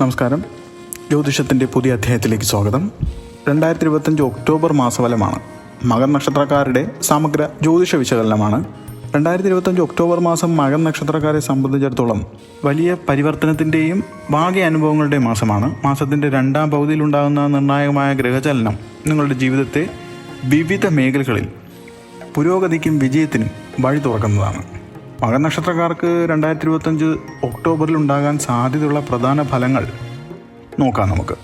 നമസ്കാരം. ജ്യോതിഷത്തിന്റെ പുതിയ അധ്യായത്തിലേക്ക് സ്വാഗതം. രണ്ടായിരത്തി ഇരുപത്തഞ്ച് ഒക്ടോബർ മാസഫലമാണ്. മകൻ നക്ഷത്രക്കാരുടെ സമഗ്ര ജ്യോതിഷ വിശകലനമാണ്. രണ്ടായിരത്തി ഇരുപത്തഞ്ച് ഒക്ടോബർ മാസം മകൻ നക്ഷത്രക്കാരെ സംബന്ധിച്ചിടത്തോളം വലിയ പരിവർത്തനത്തിന്റെയും ഭാഗ്യ അനുഭവങ്ങളുടെയും മാസമാണ്. മാസത്തിന്റെ രണ്ടാം പകുതിയിൽ ഉണ്ടാകുന്ന നിർണായകമായ ഗ്രഹചലനം നിങ്ങളുടെ ജീവിതത്തെ വിവിധ മേഖലകളിൽ പുരോഗതിക്കും വിജയത്തിനും വഴി തുറക്കുന്നതാണ്. മകൻ നക്ഷത്രക്കാർക്ക് രണ്ടായിരത്തി ഇരുപത്തഞ്ച് ഒക്ടോബറിൽ ഉണ്ടാകാൻ സാധ്യതയുള്ള പ്രധാന ഫലങ്ങൾ നോക്കാം നമുക്ക്.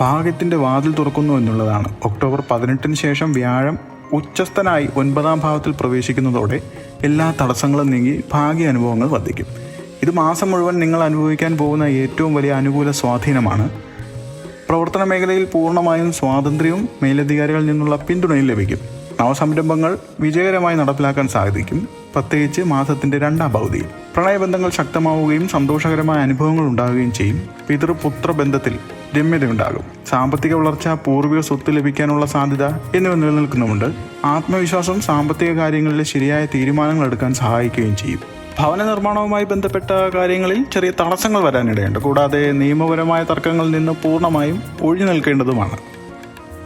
ഭാഗ്യത്തിന്റെ വാതിൽ തുറക്കുന്നു എന്നുള്ളതാണ്. ഒക്ടോബർ പതിനെട്ടിന് ശേഷം വ്യാഴം ഉച്ചസ്ഥനായി ഒൻപതാം ഭാവത്തിൽ പ്രവേശിക്കുന്നതോടെ എല്ലാ തടസ്സങ്ങളും നീങ്ങി ഭാഗ്യ അനുഭവങ്ങൾ വർദ്ധിക്കും. ഇത് മാസം മുഴുവൻ നിങ്ങൾ അനുഭവിക്കാൻ പോകുന്ന ഏറ്റവും വലിയ അനുകൂല സ്വാധീനമാണ്. പ്രവർത്തന മേഖലയിൽ പൂർണമായും സ്വാതന്ത്ര്യവും മേലധികാരികളിൽ നിന്നുള്ള പിന്തുണയും ലഭിക്കും. നവസംരംഭങ്ങൾ വിജയകരമായി നടപ്പിലാക്കാൻ സാധിക്കും. പ്രത്യേകിച്ച് മാസത്തിന്റെ രണ്ടാം പകുതിയിൽ. പ്രണയബന്ധങ്ങൾ ശക്തമാവുകയും സന്തോഷകരമായ അനുഭവങ്ങൾ ഉണ്ടാവുകയും ചെയ്യും. പിതൃപുത്ര ബന്ധത്തിൽ രമ്യതയുണ്ടാകും. സാമ്പത്തിക വളർച്ച പൂർവിക സ്വത്ത് ലഭിക്കാനുള്ള സാധ്യത എന്നിവ നിലനിൽക്കുന്നുമുണ്ട്. ആത്മവിശ്വാസം സാമ്പത്തിക കാര്യങ്ങളിലെ ശരിയായ തീരുമാനങ്ങൾ എടുക്കാൻ സഹായിക്കുകയും ചെയ്യും. ഭവന നിർമ്മാണവുമായി ബന്ധപ്പെട്ട കാര്യങ്ങളിൽ ചെറിയ തടസ്സങ്ങൾ വരാനിടയുണ്ട്. കൂടാതെ നിയമപരമായ തർക്കങ്ങളിൽ നിന്ന് പൂർണമായും ഒഴിഞ്ഞു നിൽക്കേണ്ടതുമാണ്.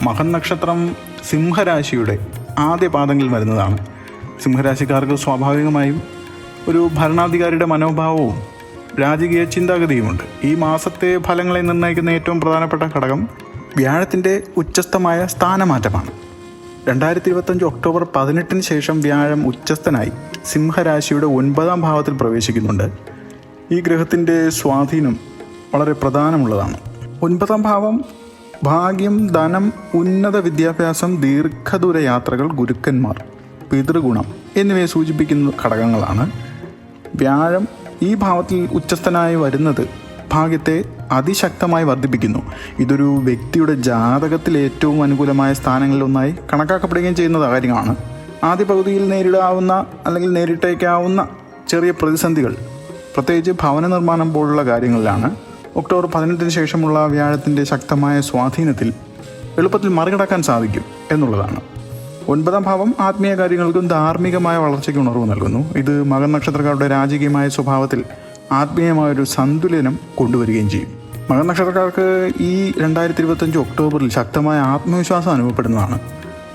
മഹൻ നക്ഷത്രം സിംഹരാശിയുടെ ആദ്യ പാദങ്ങളിൽ വരുന്നതാണ്. സിംഹരാശിക്കാർക്ക് സ്വാഭാവികമായും ഒരു ഭരണാധികാരിയുടെ മനോഭാവവും രാജകീയ ചിന്താഗതിയുമുണ്ട്. ഈ മാസത്തെ ഫലങ്ങളെ നിർണയിക്കുന്ന ഏറ്റവും പ്രധാനപ്പെട്ട ഘടകം വ്യാഴത്തിന്റെ ഉച്ചസ്ഥമായ സ്ഥാനമാറ്റമാണ്. രണ്ടായിരത്തി ഇരുപത്തഞ്ച് ഒക്ടോബർ പതിനെട്ടിന് ശേഷം വ്യാഴം ഉച്ചസ്ഥനായി സിംഹരാശിയുടെ ഒൻപതാം ഭാവത്തിൽ പ്രവേശിക്കുന്നുണ്ട്. ഈ ഗ്രഹത്തിന്റെ സ്വാധീനം വളരെ പ്രധാനമുള്ളതാണ്. ഒൻപതാം ഭാവം ഭാഗ്യം ധനം ഉന്നത വിദ്യാഭ്യാസം ദീർഘദൂര യാത്രകൾ ഗുരുക്കന്മാർ പിതൃഗുണം എന്നിവയെ സൂചിപ്പിക്കുന്ന ഘടകങ്ങളാണ്. വ്യാഴം ഈ ഭാവത്തിൽ ഉച്ചസ്ഥനായി വരുന്നത് ഭാഗ്യത്തെ അതിശക്തമായി വർദ്ധിപ്പിക്കുന്നു. ഇതൊരു വ്യക്തിയുടെ ജാതകത്തിൽ ഏറ്റവും അനുകൂലമായ സ്ഥാനങ്ങളിലൊന്നായി കണക്കാക്കപ്പെടുകയും ചെയ്യുന്ന കാര്യമാണ്. ആദ്യ പകുതിയിൽ നേരിടാവുന്ന അല്ലെങ്കിൽ നേരിട്ടേക്കാവുന്ന ചെറിയ പ്രതിസന്ധികൾ പ്രത്യേകിച്ച് ഭവന നിർമ്മാണം പോലുള്ള കാര്യങ്ങളിലാണ് ഒക്ടോബർ പതിനെട്ടിന് ശേഷമുള്ള വ്യാഴത്തിന്റെ ശക്തമായ സ്വാധീനത്തിൽ എളുപ്പത്തിൽ മറികടക്കാൻ സാധിക്കും എന്നുള്ളതാണ്. ഒൻപതാം ഭാവം ആത്മീയ കാര്യങ്ങൾക്കും ധാർമ്മികമായ വളർച്ചയ്ക്ക് ഉണർവ് നൽകുന്നു. ഇത് മകൻ നക്ഷത്രക്കാരുടെ രാജകീയമായ സ്വഭാവത്തിൽ ആത്മീയമായൊരു സന്തുലനം കൊണ്ടുവരികയും ചെയ്യും. മകൻ നക്ഷത്രക്കാർക്ക് ഈ രണ്ടായിരത്തി ഇരുപത്തഞ്ച് ഒക്ടോബറിൽ ശക്തമായ ആത്മവിശ്വാസം അനുഭവപ്പെടുന്നതാണ്.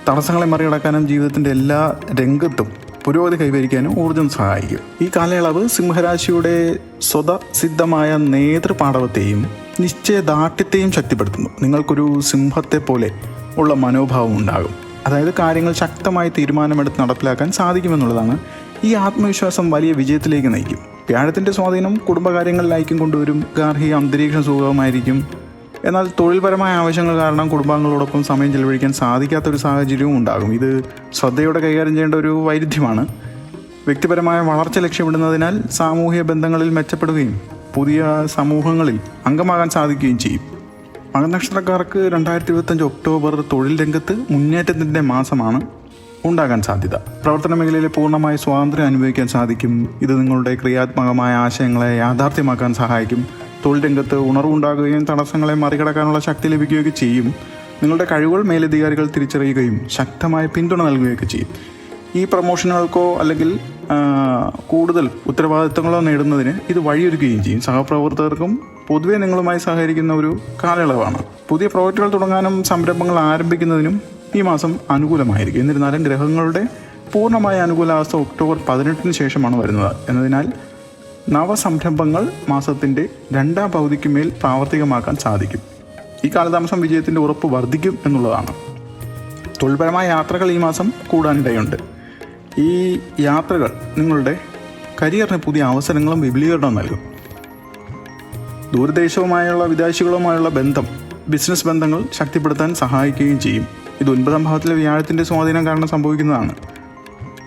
തടസ്സങ്ങളെ മറികടക്കാനും ജീവിതത്തിന്റെ എല്ലാ രംഗത്തും പുരോഗതി കൈവരിക്കാനും ഊർജം സഹായിക്കും. ഈ കാലയളവ് സിംഹരാശിയുടെ സ്വതസിദ്ധമായ നേതൃപാടവത്തെയും നിശ്ചയദാർഢ്യത്തെയും ശക്തിപ്പെടുത്തുന്നു. നിങ്ങൾക്കൊരു സിംഹത്തെ പോലെ ഉള്ള മനോഭാവം ഉണ്ടാകും. അതായത് കാര്യങ്ങൾ ശക്തമായി തീരുമാനമെടുത്ത് നടപ്പിലാക്കാൻ സാധിക്കുമെന്നുള്ളതാണ് ഈ ആത്മവിശ്വാസം വലിയ വിജയത്തിലേക്ക് നയിക്കും. വ്യാഴത്തിന്റെ സ്വാധീനം കുടുംബകാര്യങ്ങളിലായിരിക്കും കൊണ്ടുവരും. ഗാർഹിക അന്തരീക്ഷം സുഖമായിരിക്കും. എന്നാൽ തൊഴിൽപരമായ ആവശ്യങ്ങൾ കാരണം കുടുംബാംഗങ്ങളോടൊപ്പം സമയം ചെലവഴിക്കാൻ സാധിക്കാത്തൊരു സാഹചര്യവും ഉണ്ടാകും. ഇത് ശ്രദ്ധയോടെ കൈകാര്യം ചെയ്യേണ്ട ഒരു വൈരുദ്ധ്യമാണ്. വ്യക്തിപരമായ വളർച്ച ലക്ഷ്യമിടുന്നതിനാൽ സാമൂഹിക ബന്ധങ്ങളിൽ മെച്ചപ്പെടുകയും പുതിയ സമൂഹങ്ങളിൽ അംഗമാകാൻ സാധിക്കുകയും ചെയ്യും. മകനക്ഷത്രക്കാർക്ക് രണ്ടായിരത്തി ഇരുപത്തഞ്ച് ഒക്ടോബർ തൊഴിൽ രംഗത്ത് മുന്നേറ്റത്തിന്റെ മാസമാണ് ഉണ്ടാകാൻ സാധ്യത. പ്രവർത്തന മേഖലയിൽ പൂർണമായ സ്വാതന്ത്ര്യം അനുഭവിക്കാൻ സാധിക്കും. ഇത് നിങ്ങളുടെ ക്രിയാത്മകമായ ആശയങ്ങളെ യാഥാർത്ഥ്യമാക്കാൻ സഹായിക്കും. തൊഴിൽ രംഗത്ത് ഉണർവുണ്ടാകുകയും തടസ്സങ്ങളെ മറികടക്കാനുള്ള ശക്തി ലഭിക്കുകയൊക്കെ ചെയ്യും. നിങ്ങളുടെ കഴിവുകൾ മേലധികാരികൾ തിരിച്ചറിയുകയും ശക്തമായ പിന്തുണ നൽകുകയൊക്കെ ചെയ്യും. ഈ പ്രൊമോഷനുകൾക്കോ അല്ലെങ്കിൽ കൂടുതൽ ഉത്തരവാദിത്തങ്ങളോ നേടുന്നതിന് ഇത് വഴിയൊരുക്കുകയും ചെയ്യും. സഹപ്രവർത്തകർക്കും പൊതുവെ നിങ്ങളുമായി സഹകരിക്കുന്ന ഒരു കാലയളവാണ്. പുതിയ പ്രോജക്റ്റുകൾ തുടങ്ങാനും സംരംഭങ്ങൾ ആരംഭിക്കുന്നതിനും ഈ മാസം അനുകൂലമായിരിക്കും. എന്നിരുന്നാലും ഗ്രഹങ്ങളുടെ പൂർണമായ അനുകൂലാവസ്ഥ ഒക്ടോബർ പതിനെട്ടിന് ശേഷമാണ് വരുന്നത്. എന്നതിനാൽ നവസംരംഭങ്ങൾ മാസത്തിന്റെ രണ്ടാം പകുതിക്ക് മേൽ പ്രാവർത്തികമാക്കാൻ സാധിക്കും. ഈ കാലതാമസം വിജയത്തിന്റെ ഉറപ്പ് വർദ്ധിക്കും എന്നുള്ളതാണ്. തൊഴിൽപരമായ യാത്രകൾ ഈ മാസം കൂടാനിടയുണ്ട്. ഈ യാത്രകൾ നിങ്ങളുടെ കരിയറിന് പുതിയ അവസരങ്ങളും വിപുലീകരണവും നൽകും. ദൂരദേശവുമായുള്ള വിദേശികളുമായുള്ള ബന്ധം ബിസിനസ് ബന്ധങ്ങൾ ശക്തിപ്പെടുത്താൻ സഹായിക്കുകയും ചെയ്യും. ഇത് ഒൻപതാം ഭാവത്തിലെ വ്യാഴത്തിന്റെ സ്വാധീനം കാരണം സംഭവിക്കുന്നതാണ്.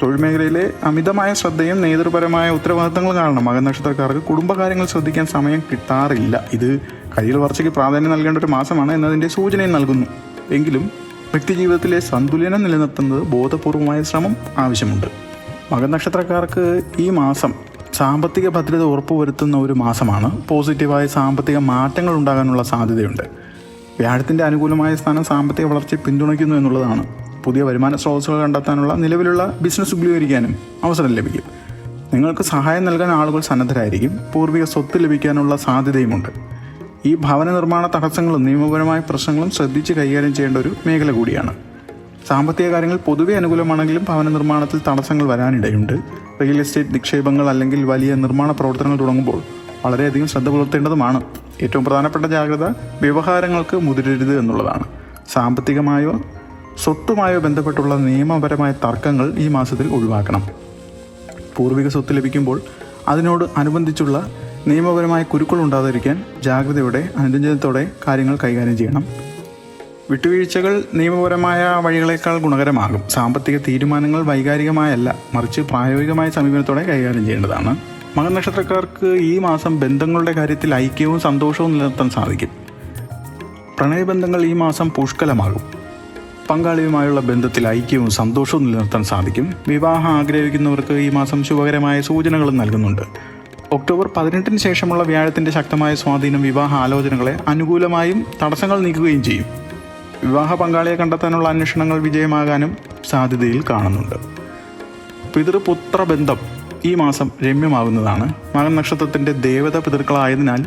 തൊഴിൽ മേഖലയിലെ അമിതമായ ശ്രദ്ധയും നേതൃപരമായ ഉത്തരവാദിത്തങ്ങൾ കാരണം മകൻ നക്ഷത്രക്കാർക്ക് കുടുംബകാര്യങ്ങൾ ശ്രദ്ധിക്കാൻ സമയം കിട്ടാറില്ല. ഇത് കരിയർ വളർച്ചയ്ക്ക് പ്രാധാന്യം നൽകേണ്ട ഒരു മാസമാണ് എന്നതിന്റെ സൂചനയും നൽകുന്നു. എങ്കിലും വ്യക്തിജീവിതത്തിലെ സന്തുലനം നിലനിർത്തുന്നത് ബോധപൂർവമായ ശ്രമം ആവശ്യമുണ്ട്. മകൻ നക്ഷത്രക്കാർക്ക് ഈ മാസം സാമ്പത്തിക ഭദ്രത ഉറപ്പുവരുത്തുന്ന ഒരു മാസമാണ്. പോസിറ്റീവായ സാമ്പത്തിക മാറ്റങ്ങൾ ഉണ്ടാകാനുള്ള സാധ്യതയുണ്ട്. വ്യാഴത്തിന്റെ അനുകൂലമായ സ്ഥാനം സാമ്പത്തിക വളർച്ചയെ പിന്തുണയ്ക്കുന്നു എന്നുള്ളതാണ്. പുതിയ വരുമാന സ്രോതസ്സുകൾ കണ്ടെത്താനുള്ള നിലവിലുള്ള ബിസിനസ് വിപുലീകരിക്കാനും അവസരം ലഭിക്കും. നിങ്ങൾക്ക് സഹായം നൽകാൻ ആളുകൾ സന്നദ്ധരായിരിക്കും. പൂർവിക സ്വത്ത് ലഭിക്കാനുള്ള സാധ്യതയുമുണ്ട്. ഈ ഭവന നിർമ്മാണ തടസ്സങ്ങളും നിയമപരമായ പ്രശ്നങ്ങളും ശ്രദ്ധിച്ച് കൈകാര്യം ചെയ്യേണ്ട ഒരു മേഖല കൂടിയാണ്. സാമ്പത്തിക കാര്യങ്ങൾ പൊതുവെ അനുകൂലമാണെങ്കിലും ഭവന നിർമ്മാണത്തിൽ തടസ്സങ്ങൾ വരാനിടയുണ്ട്. റിയൽ എസ്റ്റേറ്റ് നിക്ഷേപങ്ങൾ അല്ലെങ്കിൽ വലിയ നിർമ്മാണ പ്രവർത്തനങ്ങൾ തുടങ്ങുമ്പോൾ വളരെയധികം ശ്രദ്ധ പുലർത്തേണ്ടതുമാണ്. ഏറ്റവും പ്രധാനപ്പെട്ട ജാഗ്രത വ്യവഹാരങ്ങൾക്ക് മുതിരരുത് എന്നുള്ളതാണ്. സാമ്പത്തികമായോ സ്വത്തുമായോ ബന്ധപ്പെട്ടുള്ള നിയമപരമായ തർക്കങ്ങൾ ഈ മാസത്തിൽ ഒഴിവാക്കണം. പൂർവിക സ്വത്ത് ലഭിക്കുമ്പോൾ അതിനോട് അനുബന്ധിച്ചുള്ള നിയമപരമായ കുരുക്കൾ ഉണ്ടാതിരിക്കാൻ ജാഗ്രതയോടെ അനുരഞ്ജനത്തോടെ കാര്യങ്ങൾ കൈകാര്യം ചെയ്യണം. വിട്ടുവീഴ്ചകൾ നിയമപരമായ വഴികളേക്കാൾ ഗുണകരമാകും. സാമ്പത്തിക തീരുമാനങ്ങൾ വൈകാരികമായല്ല മറിച്ച് പ്രായോഗികമായ സമീപനത്തോടെ കൈകാര്യം ചെയ്യേണ്ടതാണ്. മകൻ നക്ഷത്രക്കാർക്ക് ഈ മാസം ബന്ധങ്ങളുടെ കാര്യത്തിൽ ഐക്യവും സന്തോഷവും നിലനിർത്താൻ സാധിക്കും. പ്രണയബന്ധങ്ങൾ ഈ മാസം പുഷ്കലമാകും. പങ്കാളിയുമായുള്ള ബന്ധത്തിൽ ഐക്യവും സന്തോഷവും നിലനിർത്താൻ സാധിക്കും. വിവാഹം ആഗ്രഹിക്കുന്നവർക്ക് ഈ മാസം ശുഭകരമായ സൂചനകളും നൽകുന്നുണ്ട്. ഒക്ടോബർ പതിനെട്ടിന് ശേഷമുള്ള വ്യാഴത്തിന്റെ ശക്തമായ സ്വാധീനം വിവാഹ ആലോചനകളെ അനുകൂലമായും തടസ്സങ്ങൾ നീക്കുകയും ചെയ്യും. വിവാഹ പങ്കാളിയെ കണ്ടെത്താനുള്ള അന്വേഷണങ്ങൾ വിജയമാകാനും സാധ്യതയിൽ കാണുന്നുണ്ട്. പിതൃപുത്ര ബന്ധം ഈ മാസം രമ്യമാകുന്നതാണ് മകൻ നക്ഷത്രത്തിന്റെ ദേവത പിതൃക്കളായതിനാൽ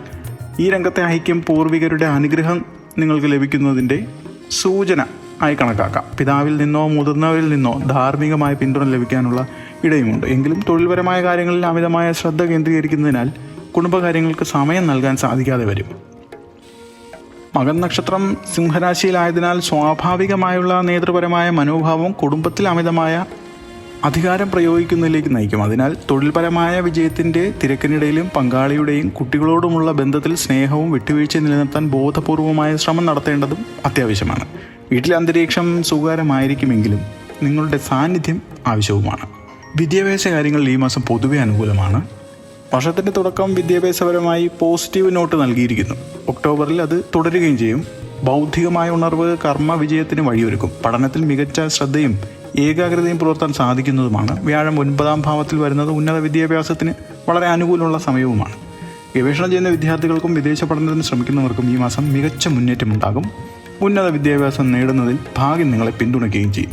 ഈ രംഗത്തെ ഐക്യം പൂർവികരുടെ അനുഗ്രഹം നിങ്ങൾക്ക് ലഭിക്കുന്നതിന്റെ സൂചന ആയി കണക്കാക്കാം. പിതാവിൽ നിന്നോ മുതിർന്നവരിൽ നിന്നോ ധാർമ്മികമായ പിന്തുണ ലഭിക്കാനുള്ള ഇടയുമുണ്ട്. എങ്കിലും തൊഴിൽപരമായ കാര്യങ്ങളിൽ അമിതമായ ശ്രദ്ധ കേന്ദ്രീകരിക്കുന്നതിനാൽ കുടുംബകാര്യങ്ങൾക്ക് സമയം നൽകാൻ സാധിക്കാതെ വരും. മകൻ നക്ഷത്രം സിംഹരാശിയിലായതിനാൽ സ്വാഭാവികമായുള്ള നേതൃപരമായ മനോഭാവം കുടുംബത്തിൽ അമിതമായ അധികാരം പ്രയോഗിക്കുന്നതിലേക്ക് നയിക്കും. അതിനാൽ തൊഴിൽപരമായ വിജയത്തിന്റെ തിരക്കിനിടയിലും പങ്കാളിയുടെയും കുട്ടികളോടുമുള്ള ബന്ധത്തിൽ സ്നേഹവും വിട്ടുവീഴ്ചയും നിലനിർത്താൻ ബോധപൂർവമായ ശ്രമം നടത്തേണ്ടതും അത്യാവശ്യമാണ്. വീട്ടിലെ അന്തരീക്ഷം സുഖകരമായിരിക്കുമെങ്കിലും നിങ്ങളുടെ സാന്നിധ്യം ആവശ്യവുമാണ്. വിദ്യാഭ്യാസ കാര്യങ്ങളിൽ ഈ മാസം പൊതുവെ അനുകൂലമാണ്. വർഷത്തിന്റെ തുടക്കം വിദ്യാഭ്യാസപരമായി പോസിറ്റീവ് നോട്ട് നൽകിയിരിക്കുന്നു. ഒക്ടോബറിൽ അത് തുടരുകയും ചെയ്യും. ബൗദ്ധികമായ ഉണർവ് കർമ്മ വിജയത്തിന് വഴിയൊരുക്കും. പഠനത്തിൽ മികച്ച ശ്രദ്ധയും ഏകാഗ്രതയും പുലർത്താൻ സാധിക്കുന്നതുമാണ്. വ്യാഴം ഒൻപതാം ഭാവത്തിൽ വരുന്നത് ഉന്നത വിദ്യാഭ്യാസത്തിന് വളരെ അനുകൂലമുള്ള സമയവുമാണ്. ഗവേഷണം ചെയ്യുന്ന വിദ്യാർത്ഥികൾക്കും വിദേശ പഠനത്തിന് ശ്രമിക്കുന്നവർക്കും ഈ മാസം മികച്ച മുന്നേറ്റമുണ്ടാകും. ഉന്നത വിദ്യാഭ്യാസം നേടുന്നതിൽ ഭാഗ്യം നിങ്ങളെ പിന്തുണയ്ക്കുകയും ചെയ്യും.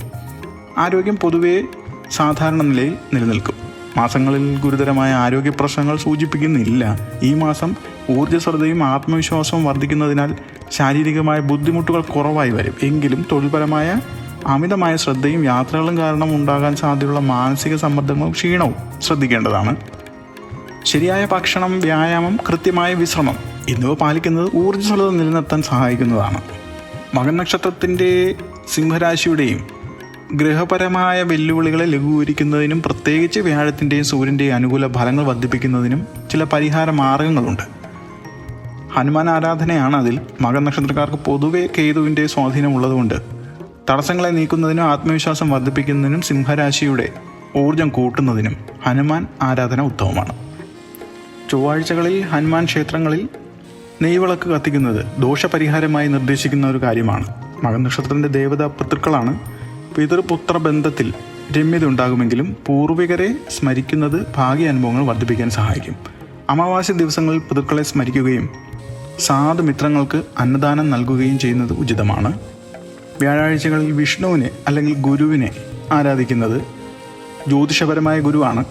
ആരോഗ്യം പൊതുവേ സാധാരണ നിലയിൽ നിലനിൽക്കും. മാസങ്ങളിൽ ഗുരുതരമായ ആരോഗ്യ പ്രശ്നങ്ങൾ സൂചിപ്പിക്കുന്നില്ല. ഈ മാസം ഊർജസ്വതയും ആത്മവിശ്വാസവും വർദ്ധിക്കുന്നതിനാൽ ശാരീരികമായ ബുദ്ധിമുട്ടുകൾ കുറവായി വരും. എങ്കിലും തൊഴിൽപരമായ അമിതമായ ശ്രദ്ധയും യാത്രകളും കാരണം ഉണ്ടാകാൻ സാധ്യതയുള്ള മാനസിക സമ്മർദ്ദങ്ങളും ക്ഷീണവും ശ്രദ്ധിക്കേണ്ടതാണ്. ശരിയായ ഭക്ഷണം വ്യായാമം കൃത്യമായ വിശ്രമം എന്നിവ പാലിക്കുന്നത് ഊർജസ്വലത നിലനിർത്താൻ സഹായിക്കുന്നതാണ്. മകൻ നക്ഷത്രത്തിന്റെ സിംഹരാശിയുടെയും ഗ്രഹപരമായ വെല്ലുവിളികളെ ലഘൂകരിക്കുന്നതിനും പ്രത്യേകിച്ച് വ്യാഴത്തിന്റെയും സൂര്യന്റെയും അനുകൂല ഫലങ്ങൾ വർദ്ധിപ്പിക്കുന്നതിനും ചില പരിഹാര മാർഗങ്ങളുണ്ട്. ഹനുമാൻ ആരാധനയാണ് അതിൽ. മകൻ നക്ഷത്രക്കാർക്ക് പൊതുവെ കേതുവിന്റെ സ്വാധീനമുള്ളതുകൊണ്ട് തടസ്സങ്ങളെ നീക്കുന്നതിനും ആത്മവിശ്വാസം വർദ്ധിപ്പിക്കുന്നതിനും സിംഹരാശിയുടെ ഊർജം കൂട്ടുന്നതിനും ഹനുമാൻ ആരാധന ഉത്തമമാണ്. ചൊവ്വാഴ്ചകളിൽ ഹനുമാൻ ക്ഷേത്രങ്ങളിൽ നെയ്വിളക്ക് കത്തിക്കുന്നത് ദോഷപരിഹാരമായി നിർദ്ദേശിക്കുന്ന ഒരു കാര്യമാണ്. മകൻ നക്ഷത്രത്തിന്റെ ദേവതാ പിതൃക്കളാണ്. പിതൃപുത്ര ബന്ധത്തിൽ രമ്യത ഉണ്ടാകുമെങ്കിലും പൂർവികരെ സ്മരിക്കുന്നത് ഭാഗ്യ അനുഭവങ്ങൾ വർദ്ധിപ്പിക്കാൻ സഹായിക്കും. അമാവാസ്യ ദിവസങ്ങളിൽ പിതൃക്കളെ സ്മരിക്കുകയും സാധു മിത്രങ്ങൾക്ക് അന്നദാനം നൽകുകയും ചെയ്യുന്നത് ഉചിതമാണ്. വ്യാഴാഴ്ചകളിൽ വിഷ്ണുവിനെ അല്ലെങ്കിൽ ഗുരുവിനെ ആരാധിക്കുന്നത് ജ്യോതിഷപരമായ ഗുരുവാണ്.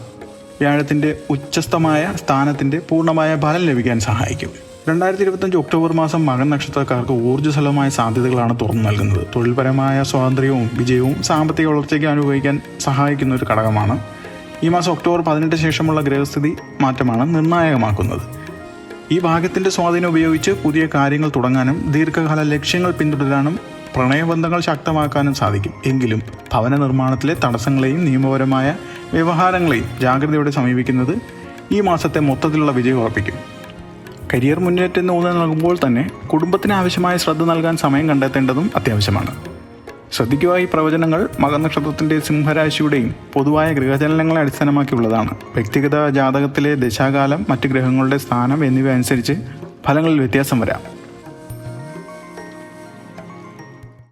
വ്യാഴത്തിന്റെ ഉച്ചസ്ഥമായ സ്ഥാനത്തിന്റെ പൂർണമായ ഫലം ലഭിക്കാൻ സഹായിക്കും. രണ്ടായിരത്തി ഇരുപത്തഞ്ച് ഒക്ടോബർ മാസം മകൻ നക്ഷത്രക്കാർക്ക് ഊർജസ്വലമായ സാധ്യതകളാണ് തുറന്നു നൽകുന്നത്. തൊഴിൽപരമായ സ്വാതന്ത്ര്യവും വിജയവും സാമ്പത്തിക വളർച്ചയ്ക്ക് അനുഭവിക്കാൻ സഹായിക്കുന്ന ഒരു ഘടകമാണ്. ഈ മാസം ഒക്ടോബർ പതിനെട്ട് ശേഷമുള്ള ഗ്രഹസ്ഥിതി മാറ്റമാണ് നിർണായകമാക്കുന്നത്. ഈ ഭാഗ്യത്തിന്റെ സ്വാധീനം ഉപയോഗിച്ച് പുതിയ കാര്യങ്ങൾ തുടങ്ങാനും ദീർഘകാല ലക്ഷ്യങ്ങൾ പിന്തുടരാനും പ്രണയബന്ധങ്ങൾ ശക്തമാക്കാനും സാധിക്കും. എങ്കിലും ഭവന നിർമ്മാണത്തിലെ തടസ്സങ്ങളെയും നിയമപരമായ വ്യവഹാരങ്ങളെയും ജാഗ്രതയോടെ സമീപിക്കുന്നത് ഈ മാസത്തെ മൊത്തത്തിലുള്ള വിജയം ഉറപ്പിക്കും. കരിയർ മുന്നേറ്റം ഊന്നൽ നൽകുമ്പോൾ തന്നെ കുടുംബത്തിന് ആവശ്യമായ ശ്രദ്ധ നൽകാൻ സമയം കണ്ടെത്തേണ്ടതും അത്യാവശ്യമാണ്. ശ്രദ്ധിക്കുക ഈ പ്രവചനങ്ങൾ മകനക്ഷത്രത്തിന്റെ സിംഹരാശിയുടെയും പൊതുവായ ഗ്രഹചലനങ്ങളെ അടിസ്ഥാനമാക്കിയുള്ളതാണ്. വ്യക്തിഗത ജാതകത്തിലെ ദശാകാലം മറ്റ് ഗ്രഹങ്ങളുടെ സ്ഥാനം എന്നിവ അനുസരിച്ച് ഫലങ്ങളിൽ വ്യത്യാസം വരാം.